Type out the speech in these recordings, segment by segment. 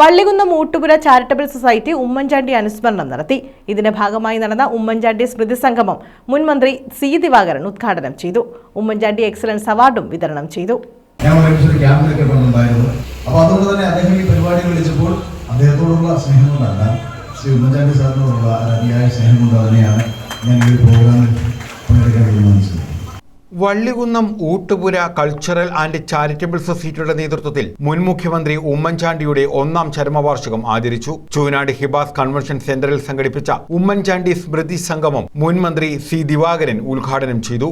Vallikunnam ഊട്ടുപുര charitable society Oommen Chandy അനുസ്മരണം നടത്തി. ഇതിന്റെ ഭാഗമായി നടന്ന ഉമ്മൻചാണ്ടി സ്മൃതി സംഗമം മുൻ മന്ത്രി സി ദിവാകരൻ ഉദ്ഘാടനം ചെയ്തു. ഉമ്മൻചാണ്ടി എക്സലൻസ് അവാർഡും വിതരണം ചെയ്തു. ഞാൻ ഒരു അപ്പോൾ തന്നെ വിളിച്ചപ്പോൾ അദ്ദേഹത്തോടുള്ള സ്നേഹം ശ്രീ ഉമ്മൻചാണ്ടി സ്നേഹം ഞാൻ ഈ പ്രോഗ്രാമിൽ Vallikunnam Oottupura cultural and charitable സൊസൈറ്റിയുടെ നേതൃത്വത്തിൽ മുൻ മുഖ്യമന്ത്രി ഉമ്മൻചാണ്ടിയുടെ ഒന്നാം ചരമവാർഷികം ആചരിച്ചു. ചൂനാട് ഹിബാസ് കൺവെൻഷൻ സെന്ററിൽ സംഘടിപ്പിച്ച ഉമ്മൻചാണ്ടി സ്മൃതി സംഗമം മുൻ മന്ത്രി സി ദിവാകരൻ ഉദ്ഘാടനം ചെയ്തു.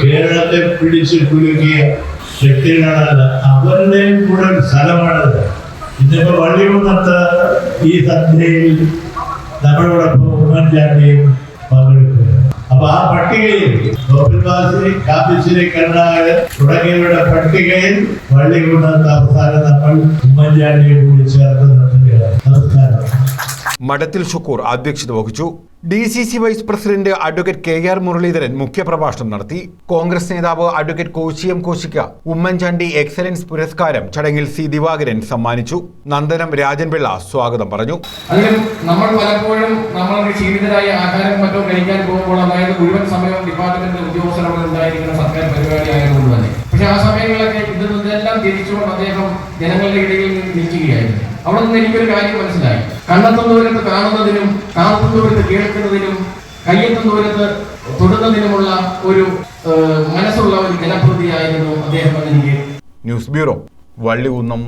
കേരളത്തെ പിടിച്ച് കുലുക്കിയ കൂടെ സ്ഥലമാണത്. ഇന്നിപ്പോ വള്ളികുന്നത്ത് ഈ സന്ധ്യയിൽ നമ്മളോടൊപ്പം ഉമ്മൻചാണ്ടിയും പങ്കെടുക്കുക അപ്പൊ ആ പട്ടികയിൽ ഗോപിൽവാസി കാപ്പിശ്ശേരി കരുണാകരൻ തുടങ്ങിയവരുടെ പട്ടികയിൽ വള്ളികുന്നത്ത് അവസാനം നമ്മൾ ഉമ്മൻചാണ്ടിയെ കൂടി ചേർത്ത് നിർത്തുകയാണ്. നമസ്കാരം. മഠത്തിൽ ഷുക്കൂർ അധ്യക്ഷത വഹിച്ചു. D C C vice president advocate K R Muraleedharan മുഖ്യപ്രഭാഷണം നടത്തി. കോൺഗ്രസ് നേതാവ് അഡ്വക്കേറ്റ് കോശിയം കോശിക്ക ഉമ്മൻചാണ്ടി എക്സലൻസ് പുരസ്കാരം ചടങ്ങിൽ സി ദിവാകരൻ സമ്മാനിച്ചു. നന്ദനം രാജൻപിള്ള സ്വാഗതം പറഞ്ഞു. നമ്മൾ പലപ്പോഴും നമ്മൾ ക്ഷീണിതരായ ആഹാരം മറ്റോ കഴിക്കാൻ പോകുമ്പോൾ അതായത് മുഴുവൻ സമയവും ഡിപ്പാർട്ട്മെന്റ് ഉദ്യോഗസ്ഥരോട് ഉണ്ടായിരിക്കുന്ന സർക്കാർ പരിപാടി ആയതുകൊണ്ട് തന്നെ. പക്ഷെ ആ സമയങ്ങളിലൊക്കെ ഇതെല്ലാം തിരിച്ചുകൊണ്ട് അദ്ദേഹം ജനങ്ങളുടെ ഇടയിൽ നിൽക്കുകയായിരുന്നു. അവിടെ നിന്ന് എനിക്കൊരു കാര്യം മനസ്സിലായി. കണ്ണെത്തും ദൂരത്ത് കാണുന്നതിനും കാത്തും കേൾക്കുന്നതിനും കയ്യെത്തും ദൂരത്ത് തൊടുന്നതിനുമുള്ള ഒരു മനസ്സുള്ള ഒരു ജനപ്രതിയായിരുന്നു അദ്ദേഹം എനിക്ക് ന്യൂസ് ബ്യൂറോ വള്ളികുന്നം